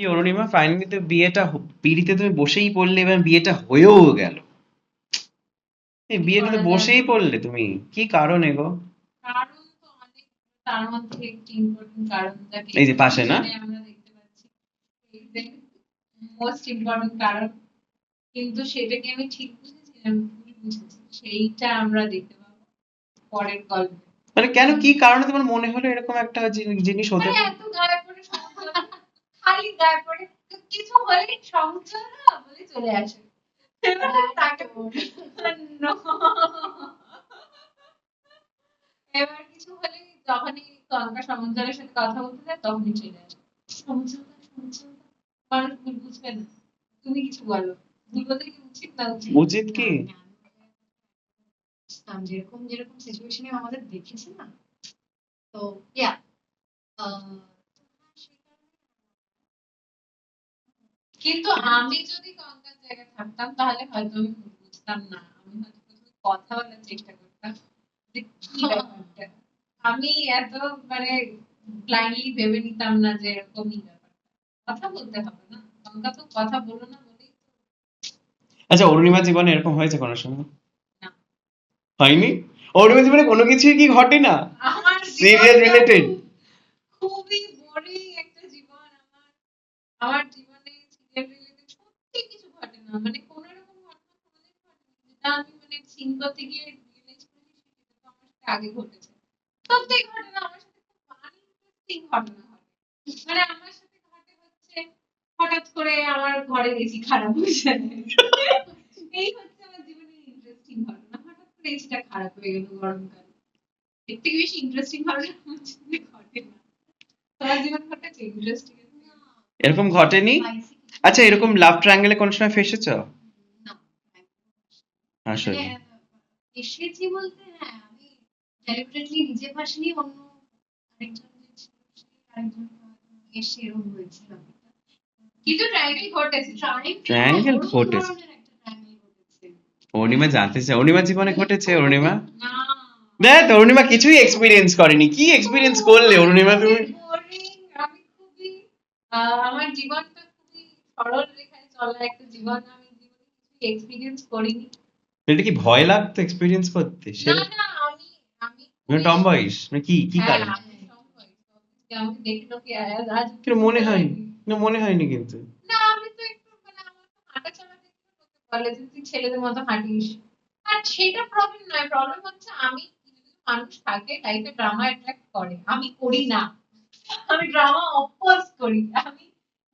কি অরুণিমা ফাইনালি তো বিয়েটা পিড়িতে তুমি বসেই পড়লে এবং বিয়েটা হয়েও গেল। বিয়েটা তো বসেই পড়লে তুমি? কি কারণে গো? কারণ তো অনেক তার মধ্যে একটি ইম্পর্টেন্ট কারণ যাকে এই যে পাশে না? মোস্ট ইম্পর্টেন্ট কারণ। কিন্তু সেটাকে আমি ঠিক বুঝেছি সেইটা আমরা দেখতে পাবো পরের গল্পে। মানে কেন কি কারণে তোমার মনে হলো এরকম একটা জিনি- জিনিস হতে মানে এত গায়ে পড়ে সমস্যা খালি গায়ে পড়ে কিছু হলে সমস্যা না বলে চলে আসে। এবার তাকে এবার কিছু হলে যখনই কঙ্কা সমুদ্রের সাথে কথা বলতে যায় তখনই চলে আসে। মানুষ ভুল বুঝবে না। তুমি কিছু বলো। ভুল বলতে কি উচিত না উচিত? উচিত কি? যেরকম যেরকম সিচুয়েশনে আমাদের দেখেছে না তো ইয়া কিন্তু আমি যদি কঙ্কার জায়গায় থাকতাম তাহলে হয়তো আমি বুঝতাম না। আমি হয়তো প্রথমে কথা বলার চেষ্টা করতাম যে কি ব্যাপারটা। আমি এত মানে ব্লাইন্ডলি ভেবে নিতাম না যে এরকমই ব্যাপার কথা বলতে হবে না। কঙ্কা তো কথা বলো না বলেই আচ্ছা অরুণিমা জীবনে এরকম হয়েছে কোনো সময়। হয়নি? অরুণিমা জীবনে কোনো কিছুই কি ঘটে না? আমার Serial জীবনটা খুবই বোরিং একটা জীবন আমার। আমার সিরিয়াল রিলেটেড সত্যি কিছু ঘটে না। মানে কোন রকম ঘটনা কোনোদিন ঘটেনি। যেটা আমি মানে সিন করতে গিয়ে রিয়েলাইজ করেছি সেটা তো আমার সাথে আগে ঘটেছে। প্রত্যেক ঘটনা আমার সাথে খুব আনইন্টারেস্টিং ঘটনা ঘটে। মানে আমার সাথে ঘটে হচ্ছে হঠাৎ করে আমার ঘরে এসি খারাপ হয়ে যায়। এই হচ্ছে আমার জীবনে ইন্টারেস্টিং ঘটনা। হঠাৎ করে এসিটা খারাপ হয়ে গেল গরমকালে। এর থেকে বেশি ইন্টারেস্টিং ঘটনা আমার জীবনে ঘটে না। তোমার জীবন ঘটেছে ইন্টারেস্টিং এরকম ঘটেনি? আচ্ছা এরকম লাভ ট্রায়াঙ্গেলে কোনো সময় ফেসেছ? আসলে মানে, এসেছি বলতে হ্যাঁ আমি ডেলিবারেটলি নিজে ভাসিনি অন্য আরেকজন যে ছিল, সে আরেকজন এসে এরকম হয়েছিল। কিন্তু ট্রায়াঙ্গেল ঘটেছে Triangle Triangle ঘটেছে। ধরনের একটা triangle ঘটেছে। অরুণিমা জানতে চাই অরুণিমা জীবনে ঘটেছে অরুণিমা? না। অরুণিমা কিছুই এক্সপিরিয়েন্স করেনি কি এক্সপিরিয়েন্স করলে অরুণিমা তুমি? আমার জীবনটা সরল রেখায় চলা একটা জীবন আমি জীবনে কিছু এক্সপিরিয়েন্স করিনি। এটা কি ভয় লাগতো এক্সপিরিয়েন্স করতে? না না আমি আমি তুমি টম বয়স? মানে কি কি হ্যাঁ, কারণ? আমাকে দেখে লোকে আজ মনে হয়নি না মনে হয়নি কিন্তু। না আমি তো একটু মানে আমার তো হাঁটা চলা দেখে লোকে বলে যে তুই ছেলেদের মতো হাঁটিস। আর সেটা প্রবলেম নয় প্রবলেম হচ্ছে আমি মানুষ থাকে লাইফে ড্রামা অ্যাট্রাক্ট করে। আমি করি না। আমি ড্রামা অপোজ করি। আমি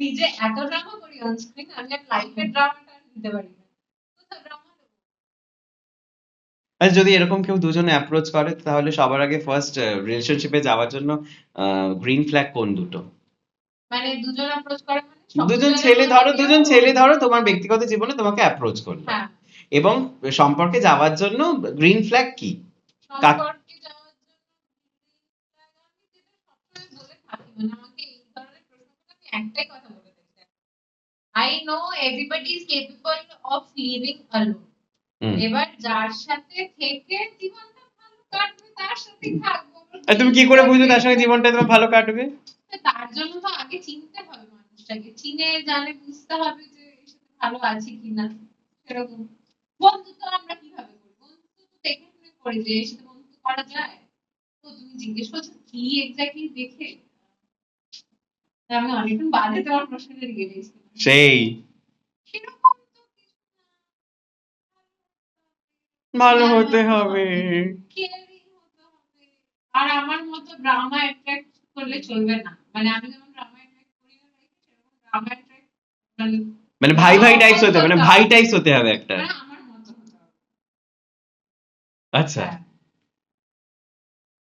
নিজে এত ড্রামা করি অন স্ক্রিন আমি আর লাইফের ড্রামাটা নিতে পারি না। যদি এরকম কেউ দুজনে অ্যাপ্রোচ করে তাহলে সবার আগে ফার্স্ট রিলেশনশিপে যাওয়ার জন্য গ্রিন ফ্ল্যাগ কোন দুটো? মানে দুজন অ্যাপ্রোচ করে মানে দুজন ছেলে ধরো দুজন ছেলে ধরো তোমার ব্যক্তিগত জীবনে তোমাকে অ্যাপ্রোচ করল হ্যাঁ। এবং সম্পর্কে যাওয়ার জন্য গ্রিন ফ্ল্যাগ কি? সম্পর্কে যাওয়ার জন্য একটাই কথা বলে I know everybody is capable of living alone. এবার যার সাথে থেকে জীবনটা ভালো কাটবে তার সাথেই থাকব। তুমি কি করে বুঝবে তার সঙ্গে জীবনটা তোমার ভালো কাটবে? তার জন্য তো আগে চিনতে হবে মানুষটাকে। চিনে জানে বুঝতে হবে যে এর সাথে ভালো আছে কিনা। সেরকম। বন্ধুত্ব আমরা কীভাবে করি বন্ধুত্ব তো দেখে শুনে করি যে এর সাথে বন্ধুত্ব করা যায়। তো তুমি জিজ্ঞেস করছ কি এক্স্যাক্টলি দেখে? আমি অনেকক্ষণ বাদে তোমার প্রশ্নটা দিয়ে সেই। ভালো হতে হবে। আর আমার মতো ড্রামা অ্যাট্রাক্ট করলে চলবে না। মানে আমি যেমন ড্রামা অ্যাট্রাক্ট করি না ড্রামা অ্যাট্রাক্ট মানে মানে ভাই ভাই টাইপস হতে হবে মানে ভাই টাইপস হতে হবে একটা। মানে আমার মতো আচ্ছা।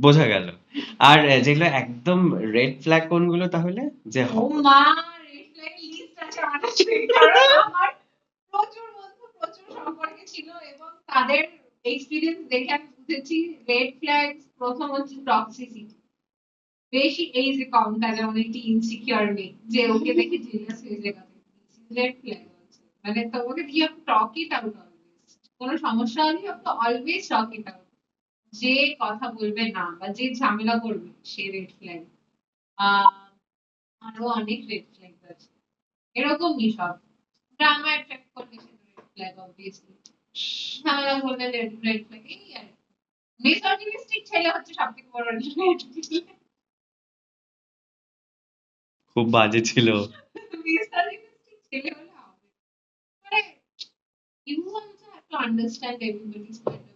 বোঝা গেল। আর যেগুলো একদম রেড ফ্ল্যাগ কোনগুলো তাহলে? যে ও মা রেড ফ্ল্যাগ লিস্ট আছে আমার প্রচুর বন্ধু প্রচুর সম্পর্কে ছিল এবং তাদের এক্সপিরিয়েন্স দেখে আমি বুঝেছি রেড ফ্ল্যাগ প্রথম হচ্ছে টক্সিসিটি বেশি এই যে কমটা যেমন একটি ইনসিকিউর মেয়ে যে ওকে দেখে জেলাস হয়ে যাবে রেড ফ্ল্যাগ হচ্ছে মানে তোমাকে have talk it out always কোনো সমস্যা হলে অলওয়েজ টক ইট আউট যে কথা বলবে না বা যে ঝামেলা করবে সে রেড ফ্ল্যাগ আরও অনেক রেড ফ্ল্যাগ আছে। এরকমই সব। ড্রামা অ্যাট্রাক্ট করলে সে রেড ফ্ল্যাগ অবভিয়াসলি ঝামেলা করলে রেড রেড ফ্ল্যাগ এই আর মিসঅর্গানিস্টিক ছেলে হচ্ছে সব থেকে বড় red flag। খুব বাজে ছিল। misogynistic ছেলে হলে হবে। মানে also have to understand everybody's point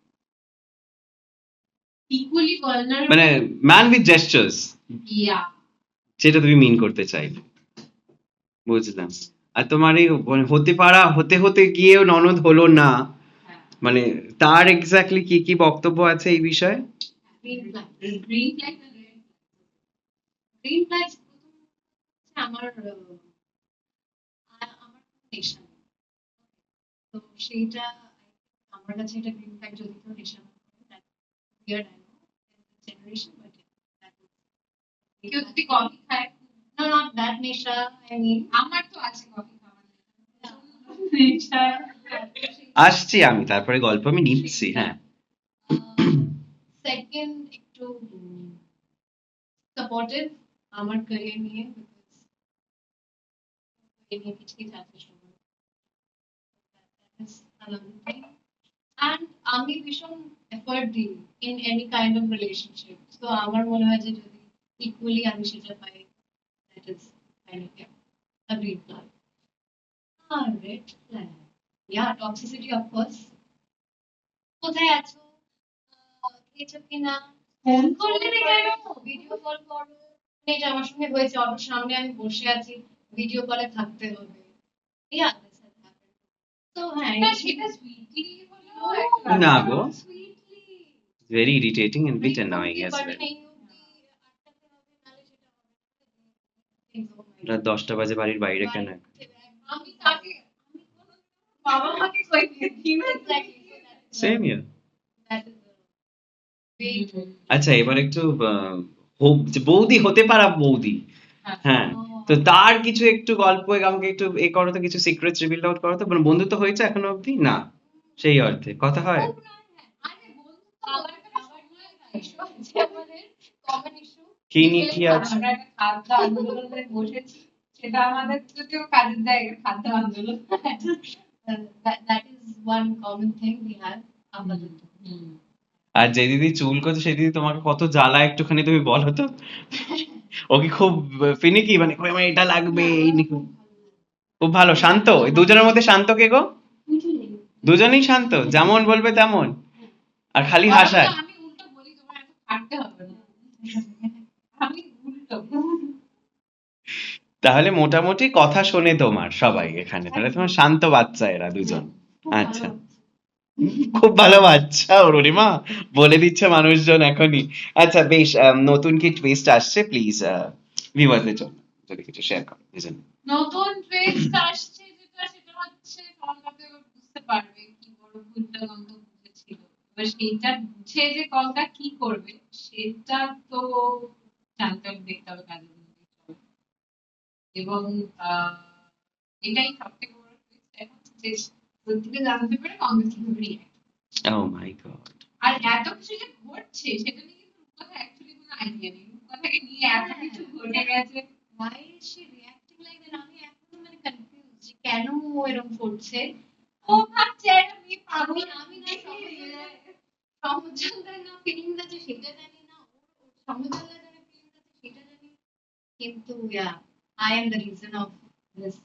equally vulnerable. মানে ম্যান উইথ জেস্টার্স yeah. যেটা তুমি মিন করতে চাইলে বুঝলাম। আর তোমার এই মানে হতে পারা হতে হতে গিয়েও ননদ হলো না। হ্যাঁ। মানে তার এক্স্যাক্টলি কি কি বক্তব্য আছে এই বিষয়ে? আমার তো সেইটা আমার কাছে এটা গ্রিন ফ্ল্যাগ যদি কেউ নেশা না করে that weird I know generation but that কেউ যদি কফি খায় no not that নেশা I mean আমার তো আছে কফি খাওয়ার নেশা আসছি আমি তারপরে গল্প আমি নিচ্ছি হ্যাঁ। সেকেন্ড একটু সাপোর্টিভ আমার ক্যারিয়ার নিয়ে বিকজ এই নিয়ে পিছিয়ে যাচ্ছে সবাই। অ্যান্ড আমি ভীষণ এফোর্ট দিই in any kind of relationship তো আমার মনে হয় যে যদি ইকুয়ালি আমি সেটা পাই that is kind of a green flag. Ah, red flag. Yeah, toxicity of course. কোথায় আছো খেয়েছো কিনা ফোন করলে না কেন ভিডিও কল করো এটা আমার সঙ্গে হয়েছে অটোর সামনে আমি বসে আছি ভিডিও কলে থাকতে হবে happened. তো হ্যাঁ না এই- সেটা সুইটলি হলেও No, একটা না গো। sweetly. Very irritating and bit annoying Sweetly, as but well এই অবধি আটকাতে হবে, নাহলে সেটা হবে না। Things oh my রাত দশটা বাজে বাড়ির বাইরে কেন আমি তাকে আমি কোনো বাবা মাকে কই দেখি না Exactly. So that is the- same year that is the way to- আচ্ছা এবার একটু আহ, হোপ- যে বৌদি হতে পারা বৌদি হ্যাঁ Oh. তো তার কিছু একটু গল্প আমাকে একটু এ করো তো কিছু সিক্রেটস রিভিল আউট করো তো মানে বন্ধুত্ব হয়েছে এখনও অবধি? না সেই অর্থে। কথা হয়? কি নিয়ে কি আছে? খাদ্য আন্দোলনে বসেছি সেটা আমাদের কাজের জায়গায় খাদ্য আন্দোলন। That is one common thing we আপাতত আর যে দিদি চুল করছে সেই দিদি তোমাকে কত জ্বালা একটুখানি তুমি বলো তো। ও কি খুব ফিনিকি মানে কই আমার এটা লাগবে এই খুব- ভালো শান্ত। এই দুজনের মধ্যে শান্ত কে গো? দুজনেই শান্ত যেমন বলবে তেমন। আর খালি হাসায়। তাহলে মোটামুটি কথা শোনে তোমার সবাই এখানে। তাহলে তোমার শান্ত বাচ্চা এরা দুজন। আচ্ছা। খুব ভালো বাচ্চা অরুণিমা বলে দিচ্ছে মানুষজন এখনই। আচ্ছা বেশ নতুন কি টুইস্ট আসছে? প্লিজ ভিউয়ারদের জন্য। যদি কিছু শেয়ার করো নতুন ট্রেস্ট আসছে যেটা, সেটা হচ্ছে কলকাতা বুঝতে পারবে কি বড় ভুলটা গঙ্গা বুঝেছিল। এবার সেইটা বুঝে যে কলকা কি করবে, সেটা তো জানতে হবে, দেখতে হবে কাজের এবং এটাই সব থেকে বড় twist এখন যে প্রত্যেকে জানতে পারে কংগ্রেস কীভাবে react ও মাই গড আর এত কিছু যে ঘটছে সেটা নিয়ে কিন্তু রূপকথা অ্যাকচুয়ালি কোনো আইডিয়া নেই। রূপকথাকে নিয়ে এত কিছু ঘটে গেছে। Why is she reacting like that? আমি এখনও মানে confused যে কেন ও এরকম করছে? ও ভাবছে মেয়ে আমি পাগল। আমি না সমুদ্রের না ফিলিংস আছে সেটা জানি না। সমুদ্রের না ফিলিংস আছে সেটা জানি। কিন্তু yeah I am the reason of this